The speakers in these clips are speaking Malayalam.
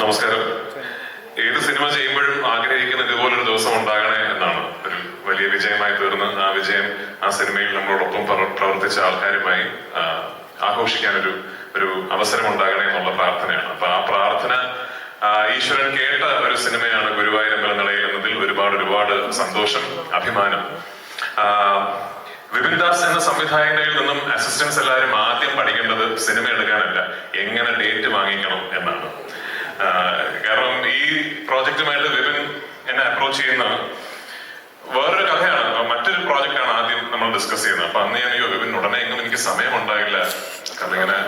നമസ്കാരം. ഏത് സിനിമ ചെയ്യുമ്പോഴും ആഗ്രഹിക്കുന്ന ഇതുപോലൊരു ദിവസം ഉണ്ടാകണേ എന്നാണ്. ഒരു വലിയ വിജയമായി തീർന്ന് ആ വിജയം ആ സിനിമയിൽ നമ്മളോടൊപ്പം പ്രവർത്തിച്ച ആൾക്കാരുമായി ആഘോഷിക്കാൻ ഒരു ഒരു അവസരം ഉണ്ടാകണേ എന്നുള്ള പ്രാർത്ഥനയാണ്. അപ്പൊ ആ പ്രാർത്ഥന ഈശ്വരൻ കേട്ട ഒരു സിനിമയാണ് ഗുരുവായൂരമ്പല നിലയിൽ എന്നതിൽ ഒരുപാട് ഒരുപാട് സന്തോഷം അഭിമാനം. വിപിൻ ദാസ് എന്ന സംവിധായകനിൽ നിന്നും അസിസ്റ്റൻസ് എല്ലാവരും ആദ്യം പഠിക്കേണ്ടത് സിനിമ എടുക്കാനല്ല എങ്ങനെ ഡേറ്റ് വാങ്ങിക്കണം എന്നാണ്. കാരണം ഈ പ്രോജക്റ്റുമായിട്ട് വിപിൻ എന്നെ അപ്രോച്ച് ചെയ്യുന്ന വേറൊരു കഥയാണ്. മറ്റൊരു പ്രോജക്റ്റാണ് ആദ്യം നമ്മൾ ഡിസ്കസ് ചെയ്യുന്നത്. അപ്പൊ അന്ന് ഞാൻ അയ്യോ വിപിൻ ഉടനെ എങ്ങും എനിക്ക് സമയം ഉണ്ടായില്ല. കാരണം ഇങ്ങനെ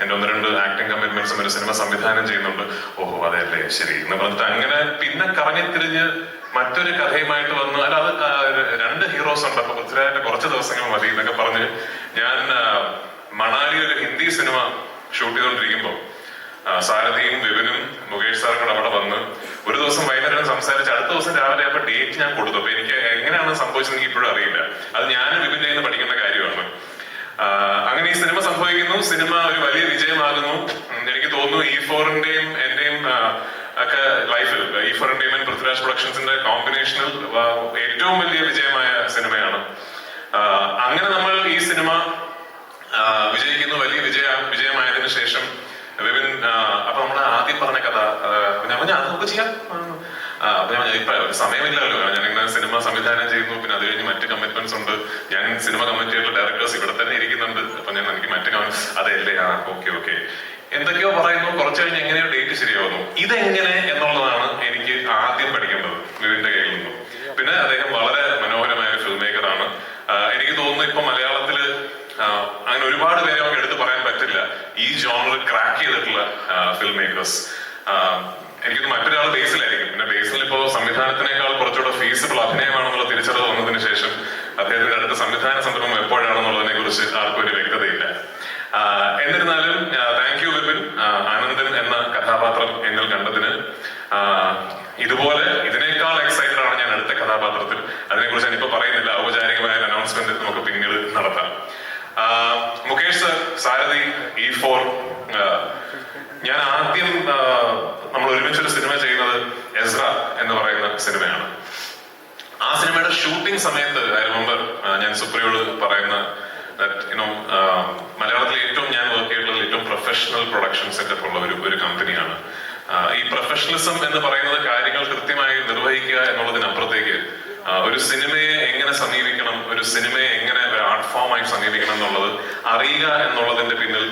എന്റെ ഒന്ന് രണ്ട് ആക്ടിങ് കമ്മിറ്റ്മെന്റ്സും ഒരു സിനിമ സംവിധാനം ചെയ്യുന്നുണ്ട്. ഓഹോ അതെ അല്ലേ ശരി. എന്ന് പറഞ്ഞിട്ട് അങ്ങനെ പിന്നെ കറങ്ങിത്തിരിഞ്ഞ് മറ്റൊരു കഥയുമായിട്ട് വന്ന് അല്ല അത് രണ്ട് ഹീറോസ് ഉണ്ട്. അപ്പൊ പൃഥ്വിരാജിന്റെ കുറച്ച് ദിവസങ്ങൾ മതി എന്നൊക്കെ പറഞ്ഞ് ഞാൻ മണാലി ഒരു ഹിന്ദി സിനിമ ഷൂട്ട് ചെയ്തുകൊണ്ടിരിക്കുമ്പോൾ സാരഥിയും വിപിനും മുകേഷ് സാറും കൂടെ അവിടെ വന്ന് ഒരു ദിവസം വൈകുന്നേരം സംസാരിച്ച് അടുത്ത ദിവസം രാവിലെ അപ്പൊ ഡേറ്റ് ഞാൻ കൊടുത്തു. അപ്പൊ എനിക്ക് എങ്ങനെയാണ് സംഭവിച്ചത് എനിക്ക് ഇപ്പോഴും അറിയില്ല. അത് ഞാനും വിപിന്റെ പഠിക്കേണ്ട കാര്യമാണ്. അങ്ങനെ ഈ സിനിമ സംഭവിക്കുന്നു. സിനിമ ഒരു വലിയ വിജയമാകുന്നു. എനിക്ക് തോന്നുന്നു ഈ ഫോറിന്റെയും എന്റെയും ഒക്കെ ലൈഫിൽ ഈ ഫോർ എന്റർടൈൻമെന്റ് പൃഥ്വിരാജ് പ്രൊഡക്ഷൻസിന്റെ കോമ്പിനേഷനിൽ ഏറ്റവും വലിയ വിജയമായ സിനിമയാണ്. അങ്ങനെ നമ്മൾ ഈ സിനിമ വിജയിക്കുന്നു. വലിയ വിജയ വിജയമായതിനു ശേഷം വിപിൻ അപ്പൊ നമ്മൾ ആദ്യം പറഞ്ഞ കഥ പിന്നെ അത് നമുക്ക് ചെയ്യാം. അപ്പൊ ഞാൻ ഇപ്പൊ സമയമില്ലല്ലോ. ഞാൻ ഇങ്ങനെ സിനിമ സംവിധാനം ചെയ്യുന്നു. പിന്നെ അത് കഴിഞ്ഞ് മറ്റ് കമ്മിറ്റ്മെന്റ്സ് ഉണ്ട്. ഞാൻ സിനിമ കമ്മിറ്റിയുള്ള ഡയറക്ടേഴ്സ് ഇവിടെ തന്നെ ഇരിക്കുന്നുണ്ട്. അപ്പൊ ഞാൻ എനിക്ക് മറ്റു അതെയല്ലേ ആ ഓക്കെ ഓക്കെ എന്തൊക്കെയോ പറയുന്നു. കുറച്ച് കഴിഞ്ഞ് എങ്ങനെയോ ഡേറ്റ് ശരിയാവുന്നു. ഇതെങ്ങനെ എന്നുള്ളതാണ് എനിക്ക് ആദ്യം പഠിക്കേണ്ടത് വിവിന്റെ കയ്യിൽ നിന്നും. പിന്നെ അദ്ദേഹം വളരെ മനോഹരമായ ഒരു ഫിൽം ആണ്. എനിക്ക് തോന്നുന്നു ഇപ്പൊ മലയാളത്തിൽ അങ്ങനെ ഒരുപാട് പേരെ നമുക്ക് എടുത്തു പറയാൻ പറ്റില്ല. ഈ ജോണർ ക്രാക്ക് ചെയ്തിട്ടുള്ള ഫിൽം മേക്കേഴ്സ് എനിക്കൊന്ന് മറ്റൊരാൾ ബേസിലായിരിക്കും. പിന്നെ ബേസിൽ ഇപ്പോ സംവിധാനത്തിനേക്കാൾ കുറച്ചുകൂടെ ഫീസിബിൾ അഭിനയമാണെന്നുള്ള തിരിച്ചറിവ് വന്നതിന് ശേഷം അദ്ദേഹത്തിന്റെ അടുത്ത സംവിധാന സംരംഭം എപ്പോഴാണെന്നുള്ളതിനെ കുറിച്ച് ആർക്കും ഒരു വ്യക്തതയില്ല. എന്നിരുന്നാലും താങ്ക് യു വിപിൻ. ആനന്ദൻ എന്ന കഥാപാത്രം എന്നിൽ കണ്ടതിന് ഇതുപോലെ ഇതിനേക്കാൾ എക്സൈറ്റഡ് ആണ് ഞാൻ അടുത്ത കഥാപാത്രത്തിൽ. അതിനെക്കുറിച്ച് ഞാനിപ്പോ പറയുന്നില്ല. ഔപചാരികമായ അനൗൺസ്മെന്റ് നമുക്ക് പിന്നീട് നടത്താം. Mukesh sir Sarathi E four ഞാൻ ആ, നമ്മൾ ഒരുമിച്ചൊരു സിനിമ ചെയ്യുന്നത് എസ്ര എന്ന് പറയുന്ന സിനിമയാണ് ആ സിനിമയുടെ ഷൂട്ടിംഗ് സമയത്ത് ഐ റിമെമ്പർ ഞാൻ സുപ്രിയോട് പറയുന്ന യുനോ മലയാളത്തിലെ ഏറ്റവും ഞാൻ വർക്ക് ചെയ്തിട്ടുള്ള ഏറ്റവും പ്രൊഫഷണൽ പ്രൊഡക്ഷൻ സെറ്റപ്പ് ഉള്ള ഒരു ഒരു കമ്പനിയാണ് ഈ പ്രൊഫഷണലിസം എന്ന് പറയുന്നത് കാര്യങ്ങൾ കൃത്യമായി നിർവഹിക്കുക എന്നുള്ളതിനപ്പുറത്തേക്ക് ഒരു സിനിമയെ എങ്ങനെ സമീപിക്കണം ഒരു സിനിമയെ എങ്ങനെ ഒരു ആർട്ട് ഫോമായി സമീപിക്കണം എന്നുള്ളത് അറിയുക എന്നുള്ളതിന്റെ പിന്നിൽ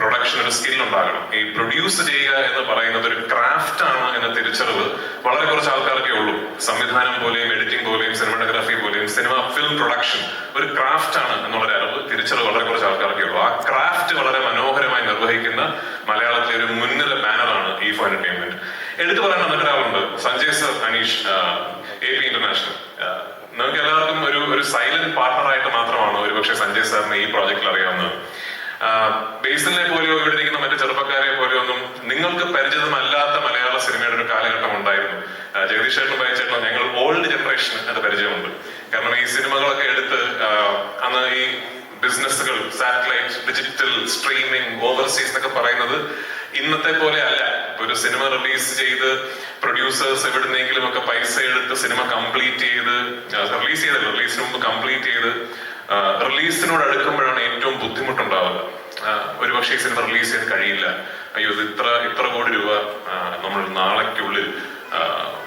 പ്രൊഡക്ഷൻ ഒരു സ്കിൽ ഉണ്ടാകണം. ഈ പ്രൊഡ്യൂസ് ചെയ്യുക എന്ന് പറയുന്നത് ഒരു ക്രാഫ്റ്റ് ആണ് എന്ന തിരിച്ചറിവ് വളരെ കുറച്ച് ആൾക്കാർക്കേ ഉള്ളൂ. സംവിധാനം പോലെയും എഡിറ്റിംഗ് പോലെയും സിനിമാറ്റോഗ്രാഫി പോലെയും സിനിമ ഫിലിം പ്രൊഡക്ഷൻ ഒരു ക്രാഫ്റ്റ് ആണ് എന്നുള്ളൊരു അറിവ് തിരിച്ചറിവ് വളരെ കുറച്ച് ആൾക്കാർക്കേ ഉള്ളൂ. ആ ക്രാഫ്റ്റ് വളരെ മനോഹരമായി നിർവഹിക്കുന്ന മലയാളത്തിലെ ഒരു മുൻനിര ബാനറാണ് ഈ ഫോർ എന്റർടൈൻമെന്റ് എടുത്തു പറയാൻ മറ്റൊരാളുണ്ട് Sanjay sir Aneesh A P international നിങ്ങൾക്ക് എല്ലാവർക്കും ഒരു ഒരു സൈലന്റ് പാർട്ണറായിട്ട് മാത്രമാണ് ഒരുപക്ഷെ സഞ്ജയ് സാറിന് ഈ പ്രോജക്റ്റിൽ അറിയാവുന്നത്. ബേസിലിനെ പോലെയോ ഇവിടെ ഇരിക്കുന്ന മറ്റു ചെറുപ്പക്കാരെ പോലെയോ ഒന്നും നിങ്ങൾക്ക് പരിചിതമല്ലാത്ത മലയാള സിനിമയുടെ ഒരു കാലഘട്ടം ഉണ്ടായിരുന്നു. ജഗദീഷ് ചേട്ടനും ഭയച്ചേട്ടനും ഞങ്ങൾ ഓൾഡ് ജനറേഷൻ അത് പരിചയമുണ്ട്. കാരണം ഈ സിനിമകളൊക്കെ എടുത്ത് അന്ന് ഈ ബിസിനസ്സുകൾ സാറ്റലൈറ്റ് ഡിജിറ്റൽ സ്ട്രീമിംഗ് ഓവർസീസ് എന്നൊക്കെ പറയുന്നത് ഇന്നത്തെ പോലെ അല്ല. ഒരു സിനിമ റിലീസ് ചെയ്ത് പ്രൊഡ്യൂസേഴ്സ് എവിടുന്നെങ്കിലും ഒക്കെ പൈസ എടുത്ത് സിനിമ കംപ്ലീറ്റ് ചെയ്ത് റിലീസ് ചെയ്തല്ലോ റിലീസിന് മുമ്പ് കംപ്ലീറ്റ് ചെയ്ത് റിലീസിനോട് അടുക്കുമ്പോഴാണ് ഏറ്റവും ബുദ്ധിമുട്ടുണ്ടാവുക ഒരു പക്ഷേ ഈ സിനിമ റിലീസ് ചെയ്യാൻ കഴിയില്ല. അയ്യോ ഇത് ഇത്ര ഇത്ര കോടി രൂപ നമ്മൾ നാളേക്കുള്ളിൽ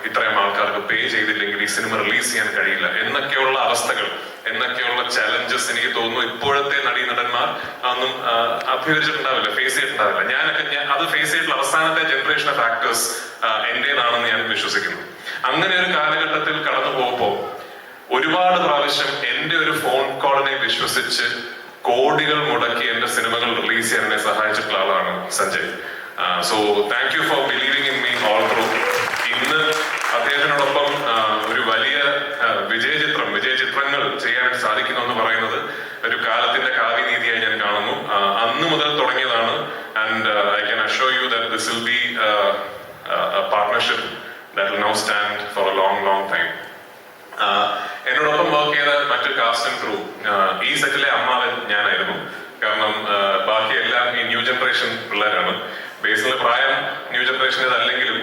ഇത്രയും ആൾക്കാർക്ക് പേ ചെയ്തില്ലെങ്കിൽ ഈ സിനിമ റിലീസ് ചെയ്യാൻ കഴിയില്ല. എന്നൊക്കെയുള്ള അവസ്ഥകൾ എന്നൊക്കെയുള്ള ചലഞ്ചസ് എനിക്ക് തോന്നുന്നു ഇപ്പോഴത്തെ നടീനടന്മാർ ഒന്നും ആ, അഭിമുഖീകരിച്ചിട്ടുണ്ടാവില്ല ഫേസ് ചെയ്തിട്ടുണ്ടാവില്ല. ഞാനൊക്കെ ഞാൻ അത് ഫേസ് ചെയ്തിട്ടുള്ള അവസാനത്തെ ജനറേഷൻ ഓഫ് ആക്ടേഴ്സ് എന്റേതാണെന്ന് ഞാൻ വിശ്വസിക്കുന്നു. അങ്ങനെ ഒരു കാലഘട്ടത്തിൽ കടന്നു പോകുമ്പോൾ ഒരുപാട് പ്രാവശ്യം എന്റെ ഒരു ഫോൺ കോളിനെ വിശ്വസിച്ച് കോടികൾ മുടക്കി എന്റെ സിനിമകൾ റിലീസ് ചെയ്യാൻ എന്നെ സഹായിച്ചിട്ടുള്ള ആളാണ് Sanjay. So thank you for believing in me all through ഇന്ന് അദ്ദേഹത്തിനോടൊപ്പം ഒരു വലിയ വിജയ ചിത്രം വിജയ ചിത്രങ്ങൾ ചെയ്യാൻ സാധിക്കുന്നു എന്ന് പറയുന്നത് ഒരു കാലത്തിന്റെ കാവ്യനീതിയായി ഞാൻ കാണുന്നു. അന്ന് മുതൽ തുടങ്ങിയതാണ്. And I can assure you that this will be partnership that will now stand for a long long time എന്നോടൊപ്പം വർക്ക് ചെയ്ത മറ്റു കാസ്റ്റ് ക്രൂ ഈ സെറ്റിലെ അമ്മാവൻ ഞാനായിരുന്നു. കാരണം ബാക്കി എല്ലാം ഈ ന്യൂ ജനറേഷൻ പിള്ളേരാണ്. ബേസിലെ പ്രായം ന്യൂ ജനറേഷന്റെ അല്ലെങ്കിലും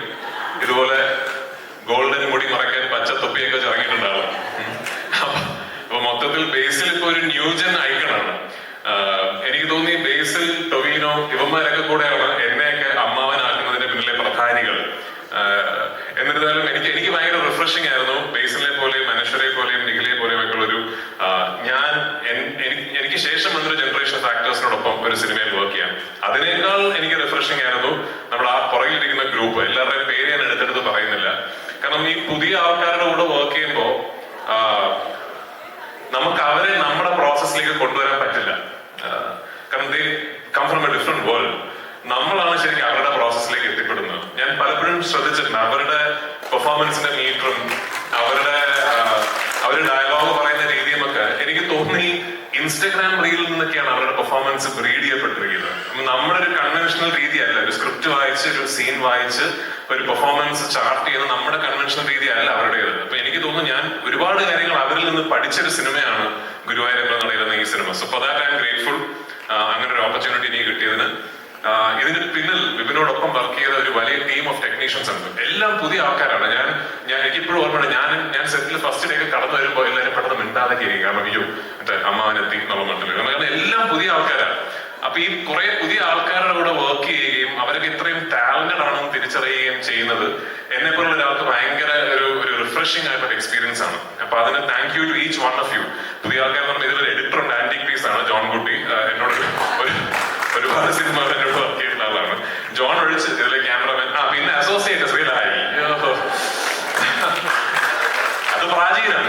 ഇതുപോലെ ഗോൾഡൻ മുടി മറയ്ക്കാൻ പച്ച തൊപ്പിയൊക്കെ ചിറങ്ങിയിട്ടുണ്ടാവും. അപ്പൊ മൊത്തത്തിൽ ബേസിൽ ഇപ്പൊ ഒരു ന്യൂജൻ ഐക്കണാണ് എനിക്ക് തോന്നി ബേസിൽ ടൊവിനോ ഇവന്മാരൊക്കെ കൂടെയാണ് എന്നെയൊക്കെ അമ്മാവനാക്കുന്നതിന്റെ പിന്നിലെ പ്രധാനികൾ. എന്നിരുന്നാലും എനിക്ക് എനിക്ക് ഭയങ്കര റിഫ്രഷിംഗ് ആയിരുന്നു ബേസിലെ പോലെയും എനിക്ക് ശേഷം വന്നൊരു ജനറേഷൻ ഓഫ് ആക്ടേഴ്സിനോടൊപ്പം ഒരു സിനിമയിൽ വർക്ക് ചെയ്യാം. അതിനേക്കാൾ എനിക്ക് റിഫ്രഷിംഗ് ആയിരുന്നു നമ്മൾ ആ പുറകിലിരിക്കുന്ന ഗ്രൂപ്പ് എല്ലാവരുടെയും പേര് ഞാൻ എടുത്തെടുത്ത് പറയുന്നില്ല. കാരണം ഈ പുതിയ ആൾക്കാരുടെ കൂടെ വർക്ക് ചെയ്യുമ്പോൾ നമുക്ക് അവരെ നമ്മുടെ പ്രോസസ്സിലേക്ക് കൊണ്ടുവരാൻ പറ്റില്ല. കാരണം they come from a different world നമ്മളാണ് ശരിക്കും അവരുടെ പ്രോസസ്സിലേക്ക് എത്തിപ്പെടുന്നത്. ഞാൻ പലപ്പോഴും ശ്രദ്ധിച്ചിട്ടുണ്ട് അവരുടെ പെർഫോമൻസിന്റെ മീറ്ററും അവരുടെ അവരുടെ അവർ ഡയലോഗ് ഇൻസ്റ്റഗ്രാം റീലിൽ നിന്നൊക്കെയാണ് അവരുടെ പെർഫോമൻസ് ബ്രീഡ് ചെയ്യപ്പെട്ടിരിക്കുന്നത്. നമ്മുടെ ഒരു കൺവെൻഷണൽ രീതിയല്ല ഒരു സ്ക്രിപ്റ്റ് വായിച്ച് ഒരു സീൻ വായിച്ച് ഒരു പെർഫോമൻസ് ചാർട്ട് ചെയ്യുന്ന നമ്മുടെ കൺവെൻഷണൽ രീതിയല്ല അവരുടേത്. അപ്പൊ എനിക്ക് തോന്നുന്നു ഞാൻ ഒരുപാട് കാര്യങ്ങൾ അവരിൽ നിന്ന് പഠിച്ചൊരു സിനിമയാണ് ഗുരുവായൂരപ്പൻ നടക്കുന്ന ഈ cinema. So for that I am grateful അങ്ങനെ ഒരു ഓപ്പർച്യൂണിറ്റി എനിക്ക് കിട്ടിയതിന്. ഇതിന് പിന്നിൽ വിപിനോടൊപ്പം വർക്ക് ചെയ്ത ഒരു വലിയ ടീം ഓഫ് ടെക്നീഷ്യൻസ് ഉണ്ട്. എല്ലാം പുതിയ ആൾക്കാരാണ്. ഞാൻ ഞാൻ എനിക്കിപ്പോഴും ഓർമ്മയുണ്ട്. ഞാൻ ഞാൻ സെറ്റിൽ ഫസ്റ്റ് ഡേ കടന്നു വരുമ്പോൾ എല്ലാവരും പെട്ടെന്ന് മിണ്ടാതെ ഇരിക്കും കാരണം അയ്യോ മറ്റേ അമ്മാവനെത്തി എന്നുള്ള മട്ടിൽ കാരണം എല്ലാം പുതിയ ആൾക്കാരാണ്. അപ്പൊ ഈ കുറെ പുതിയ ആൾക്കാരുടെ കൂടെ വർക്ക് ചെയ്യുകയും അവരൊക്കെ ഇത്രയും ടാലന്റഡ് ആണെന്ന് തിരിച്ചറിയുകയും ചെയ്യുന്നത് എന്നെ പോലുള്ള ഒരാൾക്ക് ഭയങ്കര ഒരു ഒരു റിഫ്രഷിംഗ് ആയിട്ടുള്ള എക്സ്പീരിയൻസ് ആണ്. അപ്പൊ അതിന് thank you to each one of you പുതിയ ആൾക്കാർ പറഞ്ഞ ഇതിലൊരു എഡിറ്റർ ഉണ്ട് ആന്റിക് പീസ് ആണ് ജോൺ കുട്ടി എന്നോട് ഒരു ഒരുപാട് സിനിമകൾ എന്നോട് വർക്ക് ചെയ്തിട്ടുള്ള ആളാണ്. ജോൺ ഒഴിച്ച് ഇതിലെ ക്യാമറമാൻ ആ പിന്നെ അസോസിയേറ്റ് ശ്രീലായി അത് പ്രാചീനം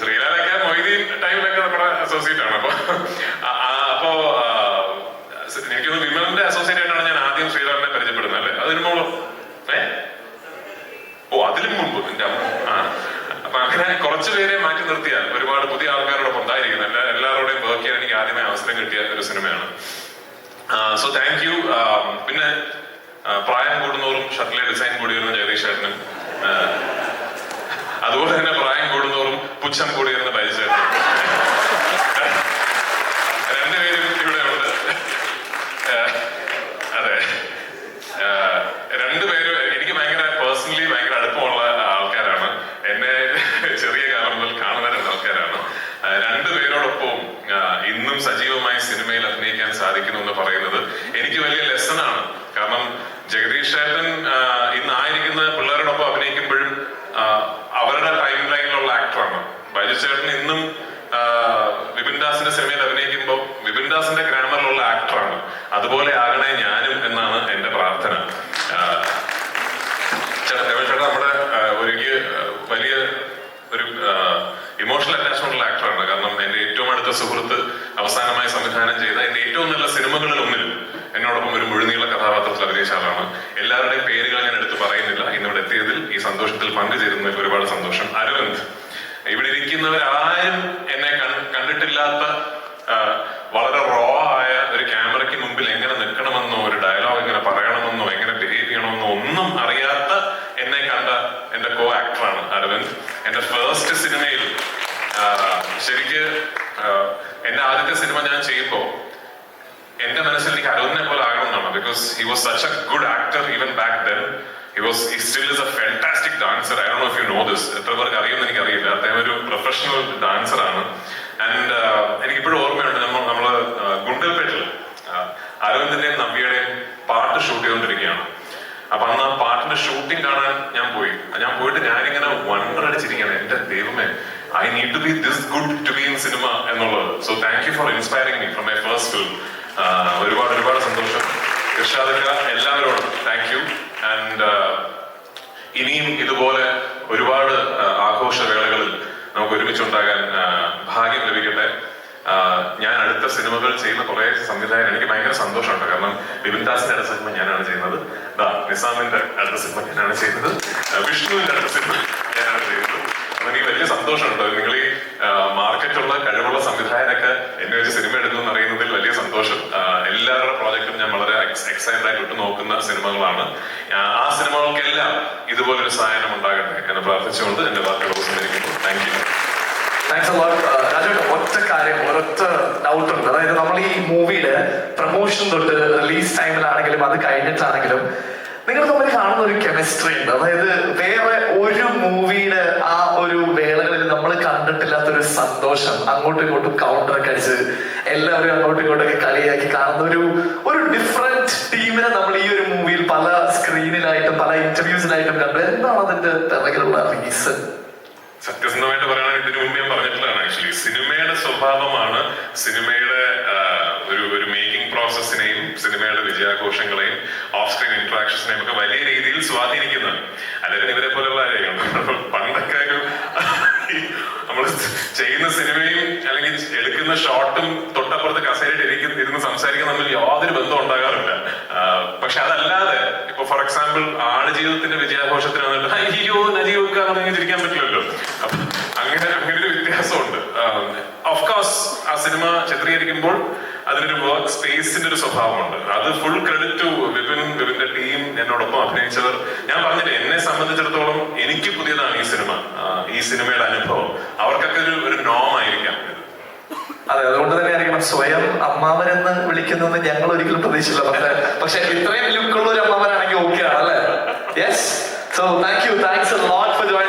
ശ്രീലാലൊക്കെ മൊയ്തീൻ ടൈമിലൊക്കെ നമ്മുടെ അസോസിയേറ്റ് ആണ് അപ്പൊ ആ, ആ, അപ്പോ ആ, എനിക്കൊന്ന് വിമലിന്റെ അസോസിയേറ്റ് ആയിട്ടാണ് ഞാൻ ആദ്യം ശ്രീലാലിനെ പരിചയപ്പെടുന്നത് അല്ലേ ഏ? ഓ അതിലും മുമ്പ്. എന്റെ അമ്മ. അപ്പൊ അങ്ങനെ കുറച്ചു പേരെ മാറ്റി നിർത്തിയാൽ ഒരുപാട് പുതിയ ആൾക്കാരോടൊപ്പം ഉണ്ടായിരിക്കുന്നത് എല്ലാ എല്ലാവരുടെയും വർക്ക് ചെയ്യാൻ എനിക്ക് ആദ്യമേ അവസരം കിട്ടിയ ഒരു സിനിമയാണ്. സോ താങ്ക് യു പിന്നെ പ്രായം കൂടുന്നോറും ഷട്ടിലെ ഡിസൈൻ കൂടി വരുന്ന ജഗദീഷ് അതുപോലെ തന്നെ പ്രായം കൂടുന്നോറും പുച്ഛം കൂടി വരുന്ന ബൈജേട്ടനും രണ്ടുപേരും ഇവിടെ ഉണ്ട് അതെ ആഹ് രണ്ടുപേരും എനിക്ക് ഭയങ്കര പേഴ്സണലി ഭയങ്കര അടുപ്പമുള്ള ആൾക്കാരാണ് എന്നെ ചെറിയ കാലം മുതൽ കാണുന്ന രണ്ട് ആൾക്കാരാണ് ആഹ് രണ്ടുപേരോടൊപ്പവും ആഹ് ഇന്നും സജീവമായി സിനിമയിൽ അഭിനയിക്കാൻ സാധിക്കുന്നു എന്ന് പറയുന്നത് വലിയ കാരണം ജഗദീഷ് ചേട്ടൻ ഇന്ന് ആയിരിക്കുന്ന പിള്ളേരോടൊപ്പം അഭിനയിക്കുമ്പോഴും അവരുടെ ടൈം ലൈനിലുള്ള ആക്ടറാണ് ബൈജു ചേട്ടൻ ഇന്നും വിപിൻദാസിന്റെ വിപിൻ ദാസിന്റെ സിനിമയിൽ അഭിനയിക്കുമ്പോൾ വിപിൻ ദാസിന്റെ ഗ്രാമറിലുള്ള ആക്ടറാണ് അതുപോലെ ആകണേ ഞാനും എന്നാണ് എന്റെ പ്രാർത്ഥന. നമ്മുടെ ഒരു വലിയ ഒരു ഇമോഷണൽ അറ്റാച്ച്മെന്റ് ഉള്ള ആക്ടറാണ് കാരണം എന്റെ ഏറ്റവും അടുത്ത സുഹൃത്ത് അവസാനമായി സംവിധാനം ചെയ്ത എന്റെ ഏറ്റവും നല്ല സിനിമകളിൽ ഒന്നിലും എന്നോടൊപ്പം ഒരു മുഴുനീള കഥാപാത്രത്തിൽ അഭിനയിച്ച എല്ലാവരുടെയും പേരുകൾ ഞാൻ എടുത്ത് പറയുന്നില്ല. ഇന്നിവിടെ എത്തിയതിൽ ഈ സന്തോഷത്തിൽ പങ്കുചേരുന്നതിൽ ഒരുപാട് സന്തോഷം. അരവിന്ദ് ഇവിടെ ഇരിക്കുന്നവരാരും എന്നെ കണ്ടിട്ടില്ലാത്ത വളരെ റോ ആയ ഒരു ക്യാമറയ്ക്ക് മുമ്പിൽ എങ്ങനെ നിൽക്കണമെന്നോ ഒരു ഡയലോഗ് എങ്ങനെ പറയണമെന്നോ എങ്ങനെ ബിഹേവ് ചെയ്യണമെന്നോ ഒന്നും അറിയാത്ത എന്നെ കണ്ട എന്റെ കോ ആക്ടറാണ് അരവിന്ദ്. എന്റെ ഫേസ്റ്റ് സിനിമയിൽ ശരിക്ക് എന്റെ ആദ്യത്തെ സിനിമ ഞാൻ ചെയ്യുമ്പോൾ എന്റെ മനസ്സിൽ എനിക്ക് അരുണിനെ പോലെ ആകണമെന്നാണ് was such a good actor even back then. He was he still is a fantastic dancer. I don't know if you know this. എത്ര അറിയുമെന്ന് എനിക്ക് അറിയില്ല അദ്ദേഹം ഒരു പ്രൊഫഷണൽ ഡാൻസർ ആണ്. ആൻഡ് എനിക്ക് ഇപ്പോഴും ഓർമ്മയുണ്ട് നമ്മൾ നമ്മൾ ഗുണ്ടൽപേട്ടിൽ അരവിന്ദിന്റെയും നവ്യയുടെയും പാട്ട് ഷൂട്ട് ചെയ്തുകൊണ്ടിരിക്കുകയാണ് അപ്പൊ അന്ന് ആ പാട്ടിന്റെ ഷൂട്ടിംഗ് കാണാൻ ഞാൻ പോയി. ഞാൻ പോയിട്ട് ഞാനിങ്ങനെ വണ്ടർ അടിച്ചിരിക്കുകയാണ് എന്റെ ദൈവമേ I need to be this good to be in cinema എന്നുള്ളത്. So thank you for inspiring me from my first film ഒരുപാട് ഒരുപാട് സന്തോഷം. ഇർഷാദക്ക എല്ലാവരോടും താങ്ക് യു ആൻഡ് ഇനിയും ഇതുപോലെ ഒരുപാട് ആഘോഷ ആഘോഷവേളകളിൽ നമുക്ക് ഒരുമിച്ചുണ്ടാകാൻ ഭാഗ്യം ലഭിക്കട്ടെ. ഞാൻ അടുത്ത സിനിമകൾ ചെയ്യുന്ന കുറെ സംവിധായകൻ എനിക്ക് ഭയങ്കര സന്തോഷമുണ്ട്. കാരണം ബിബിൻദാസിന്റെ അടുത്ത സിനിമ ഞാനാണ് ചെയ്യുന്നത്. നിസാമിന്റെ അടുത്ത സിനിമ ഞാനാണ് ചെയ്യുന്നത്. വിഷ്ണുവിന്റെ അടുത്ത സിനിമ ഞാനാണ് ചെയ്യുന്നത്. എനിക്ക് വലിയ സന്തോഷമുണ്ട്. നിങ്ങൾ ഈ മാർക്കറ്റുള്ള കഴിവുള്ള സംവിധായകരൊക്കെ എന്നെ വെച്ച് സിനിമ എടുക്കുന്നു അറിയുന്നതിൽ വലിയ സന്തോഷം. എല്ലാവരുടെ പ്രോജക്റ്റും ഞാൻ വളരെ എക്സൈറ്റഡ് ആയിട്ട് വിട്ടു നോക്കുന്ന സിനിമകളാണ്. ആ, സിനിമകൾക്കെല്ലാം ഇതുപോലൊരു സഹായം ഉണ്ടാകട്ടെ എന്ന് പ്രാർത്ഥിച്ചുകൊണ്ട് എന്റെ വാക്കുകൾ ഉപസംഹരിക്കുന്നു thank you thanks a lot Raju ഒറ്റ കാര്യം ഒരൊറ്റ ഡൗട്ട് ഉണ്ട്. അതായത് നമ്മൾ ഈ മൂവിയുടെ പ്രൊമോഷൻ തൊട്ട് റിലീസ് ടൈമിലാണെങ്കിലും അത് കഴിഞ്ഞിട്ടാണെങ്കിലും നിങ്ങൾ തമ്മിൽ കാണുന്ന ഒരു കെമിസ്ട്രി ഉണ്ട്. അതായത് വേറെ ഒരു മൂവിയുടെ ആ ഒരു വേളകളിൽ നമ്മൾ കണ്ടിട്ടില്ലാത്തൊരു സന്തോഷം അങ്ങോട്ടും ഇങ്ങോട്ടും കൗണ്ടർ ഒക്കെ അടിച്ച് എല്ലാവരും അങ്ങോട്ടും ഇങ്ങോട്ടൊക്കെ കളിയാക്കി കാണുന്ന ഒരു ഒരു ഡിഫറെന്റ് ടീമിനെ നമ്മൾ ഈ ഒരു മൂവിയിൽ പല സ്ക്രീനിലായിട്ടും പല ഇന്റർവ്യൂസിലായിട്ടും കണ്ടു. എന്താണ് അതിന്റെ പിറകിലുള്ള റീസൺ സത്യസന്ധമായിട്ട് പറയുകയാണെങ്കിൽ ഇതിനു മുമ്പ് ഞാൻ പറഞ്ഞിട്ടുള്ളതാണ് ആക്ച്വലി സിനിമയുടെ സ്വഭാവമാണ് സിനിമയുടെ ഒരു ഒരു മേക്കിംഗ് പ്രോസസ്സിനെയും സിനിമയുടെ വിജയാഘോഷങ്ങളെയും ഓഫ് സ്ക്രീൻ ഇന്ററാക്ഷൻസിനെയും ഒക്കെ വലിയ രീതിയിൽ സ്വാധീനിക്കുന്നത്. അല്ലെങ്കിൽ ഇവരെ പോലെയുള്ള ആരെയും പണ്ടൊക്കെ ഒരു നമ്മൾ ചെയ്യുന്ന സിനിമയും അല്ലെങ്കിൽ എടുക്കുന്ന ഷോട്ടും തൊട്ടപ്പുറത്ത് കസേരയിട്ട് ഇരിക്കുന്ന ഇരുന്ന് സംസാരിക്കുന്ന തമ്മിൽ യാതൊരു ബന്ധം ഉണ്ടാകാറില്ല. പക്ഷെ അതല്ലാതെ ഇപ്പൊ ഫോർ എക്സാമ്പിൾ ആട് ജീവിതത്തിന്റെ വിജയാഘോഷത്തിന് വന്നിട്ട് അയ്യോ നജീവൊക്കെ അങ്ങനെ ചിരിക്കാൻ പറ്റില്ലല്ലോ. അങ്ങനെ അങ്ങനെ ഒരു വ്യത്യാസമുണ്ട്. ഓഫ്കോഴ്സ് ആ സിനിമ ചിത്രീകരിക്കുമ്പോൾ അതിനൊരു വർക്ക് സ്പേസിന്റെ ഒരു സ്വഭാവമുണ്ട്. അത് ഫുൾ ക്രെഡിറ്റ് ടു വിപിൻ വിപിന്റെ ടീം എന്നോടൊപ്പം അഭിനയിച്ചവർ. ഞാൻ പറഞ്ഞില്ല എന്നെ സംബന്ധിച്ചിടത്തോളം എനിക്ക് പുതിയതാണ് ഈ സിനിമ. ഈ സിനിമയുടെ അനുഭവം. അവർക്കൊക്കെ ഒരു ഒരു നോം ആയിരിക്കാം. അതെ അതുകൊണ്ട് തന്നെ ആയിരിക്കണം. സ്വയം അമ്മാവനെന്ന് വിളിക്കുന്നത് ഞങ്ങൾ ഒരിക്കലും പ്രതീക്ഷിച്ചില്ല. പക്ഷേ പക്ഷെ ഇത്രയും ലുക്കുള്ള ഒരു അമ്മാവനാണെങ്കിൽ ഓക്കെ ആണ് അല്ലേ yes so thank you thanks lot for joining